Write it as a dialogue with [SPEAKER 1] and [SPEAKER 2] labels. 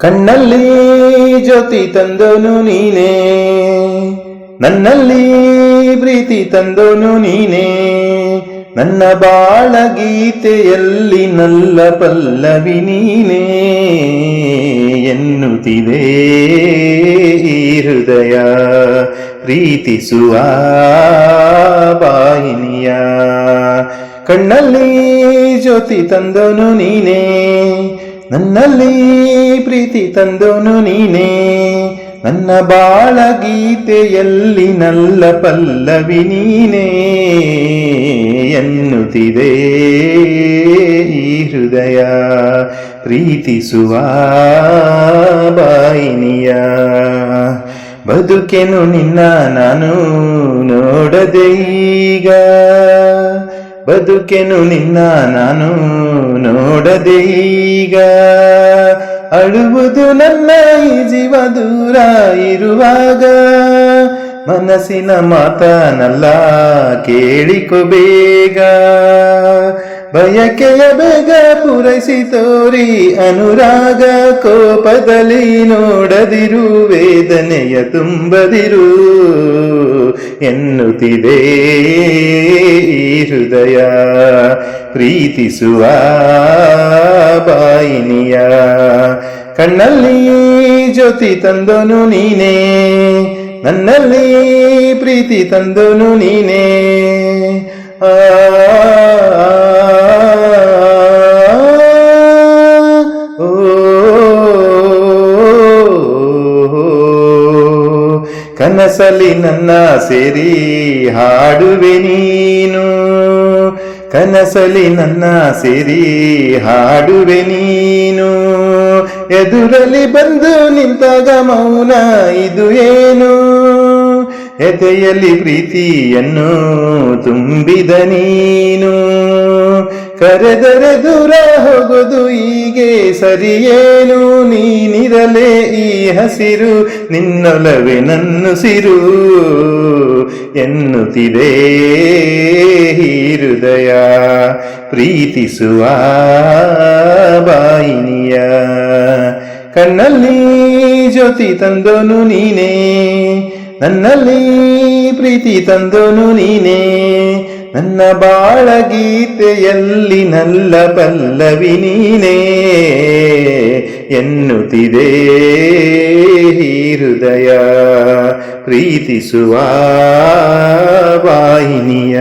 [SPEAKER 1] ಕಣ್ಣಲ್ಲಿ ಜ್ಯೋತಿ ತಂದೋನು ನೀನೇ. ನನ್ನಲ್ಲಿ ಪ್ರೀತಿ ತಂದೋನು ನೀನೇ. ನನ್ನ ಬಾಳ ಗೀತೆಯಲ್ಲಿ ನಲ್ಲ ಪಲ್ಲವಿ ನೀನೇ ಎನ್ನುತ್ತಿದೆ ಈ ಹೃದಯ. ಪ್ರೀತಿಸುವ ಬಾಯಿನಿಯ. ಕಣ್ಣಲ್ಲಿ ಜ್ಯೋತಿ ತಂದೋನು ನೀನೇ. ನನ್ನಲ್ಲಿ ಪ್ರೀತಿ ತಂದೋನು ನೀನೇ. ನನ್ನ ಬಾಳ ಗೀತೆಯಲ್ಲಿ ನಲ್ಲ ಪಲ್ಲವಿ ನೀನೇ ಎನ್ನುತ್ತಿದೆ ಈ ಹೃದಯ. ಪ್ರೀತಿಸುವ ಬಾಯಿನಿಯ. ಬದುಕೆನು ನಿನ್ನ, ನಾನು ನೋಡದೆ ಈಗ. ಬದುಕೆನು ನಿನ್ನ ನಾನು ನೋಡದೆ ಈಗ. ಅಳುವುದು ನನ್ನ ಈ ಜೀವ ದೂರ ಇರುವಾಗ. ಮನಸ್ಸಿನ ಮಾತನಲ್ಲ ಕೇಳಿಕೊ ಬೇಗ. ಬಯಕೆಯ ಬೇಗ ಪೂರೈಸಿ ತೋರಿ, ಅನುರಾಗ ಕೋಪದಲ್ಲಿ ನೋಡದಿರು, ವೇದನೆಯ ತುಂಬದಿರು. ಎನ್ನುತ್ತಿದೆ ಈ ಹೃದಯ, ಪ್ರೀತಿಸುವ ಬಾಯಿನಿಯ. ಕಣ್ಣಲ್ಲಿ ಜ್ಯೋತಿ ತಂದೋನು ನೀನೇ, ನನ್ನಲ್ಲಿ ಪ್ರೀತಿ ತಂದೋನು ನೀನೇ. ಆ ಕನಸಲಿ ನನ್ನ ಸೇರಿ ಹಾಡುವೆ ನೀನು. ಕನಸಲಿ ನನ್ನ ಸೇರಿ ಹಾಡುವೆ ನೀನು. ಎದುರಲ್ಲಿ ಬಂದು ನಿಂತಾಗ ಮೌನ ಇದು ಏನು? ಎದೆಯಲ್ಲಿ ಪ್ರೀತಿಯನ್ನು ತುಂಬಿದ ನೀನು. ಕರೆದರೆ ದೂರ ಹೋಗುದು ಹೀಗೆ ಸರಿಯೇನು? ನೀನಿರಲೇ ಈ ಹಸಿರು, ನಿನ್ನೊಲವೇ ನನ್ನುಸಿರು ಎನ್ನುತ್ತಿದೆ ಹೃದಯ, ಪ್ರೀತಿಸುವ ಬಾಯಿನಿಯ. ಕಣ್ಣಲ್ಲಿ ಜ್ಯೋತಿ ತಂದೋನು ನೀನೇ, ನನ್ನಲ್ಲಿ ಪ್ರೀತಿ ತಂದೋನು ನೀನೇ ನನ್ನ ಬಾಳ ಗೀತೆಯಲ್ಲಿ ನಲ್ಲ ಪಲ್ಲವಿ ನೀನೇ ಎನ್ನುತ್ತಿದೆ ಹೃದಯ ಪ್ರೀತಿಸುವ ವಾಹಿನಿಯ.